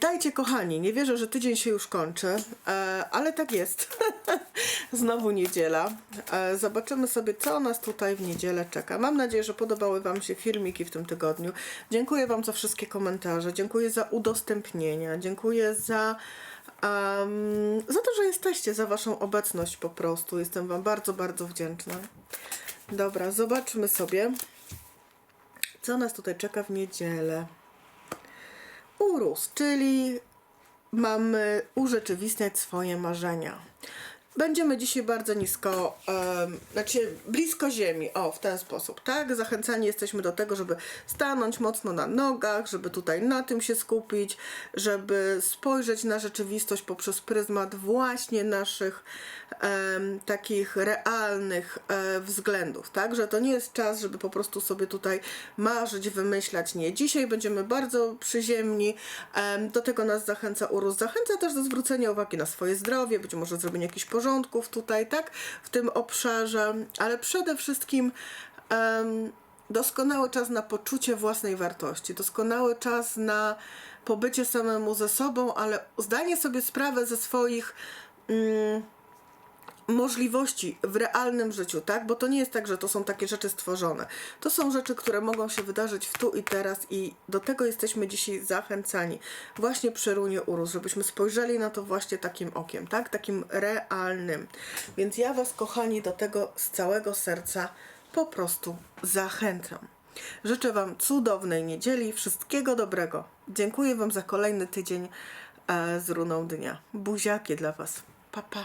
Dajcie, kochani, nie wierzę, że tydzień się już kończy, e, ale tak jest. Znowu niedziela. E, zobaczymy sobie, co nas tutaj w niedzielę czeka. Mam nadzieję, że podobały Wam się filmiki w tym tygodniu. Dziękuję Wam za wszystkie komentarze, dziękuję za udostępnienia, dziękuję za, em, za to, że jesteście, za Waszą obecność po prostu. Jestem Wam bardzo, bardzo wdzięczna. Dobra, zobaczmy sobie, co nas tutaj czeka w niedzielę urósł, czyli mamy urzeczywistniać swoje marzenia. Będziemy dzisiaj bardzo nisko, em, znaczy blisko ziemi, o w ten sposób, tak? Zachęcani jesteśmy do tego, żeby stanąć mocno na nogach, żeby tutaj na tym się skupić, żeby spojrzeć na rzeczywistość poprzez pryzmat właśnie naszych em, takich realnych e, względów, tak? Że to nie jest czas, żeby po prostu sobie tutaj marzyć, wymyślać. Nie. Dzisiaj będziemy bardzo przyziemni. Em, do tego nas zachęca urósł. Zachęca też do zwrócenia uwagi na swoje zdrowie, być może zrobienia jakichś porządków tutaj, tak? W tym obszarze, ale przede wszystkim em, doskonały czas na poczucie własnej wartości, doskonały czas na pobycie samemu ze sobą, ale zdanie sobie sprawę ze swoich mm, możliwości w realnym życiu, tak? Bo to nie jest tak, że to są takie rzeczy stworzone. To są rzeczy, które mogą się wydarzyć w tu i teraz i do tego jesteśmy dzisiaj zachęcani. Właśnie przy runie urósł, żebyśmy spojrzeli na to właśnie takim okiem, tak? Takim realnym. Więc ja Was, kochani, do tego z całego serca po prostu zachęcam. Życzę Wam cudownej niedzieli, wszystkiego dobrego. Dziękuję Wam za kolejny tydzień e, z runą dnia. Buziaki dla Was. Pa, pa.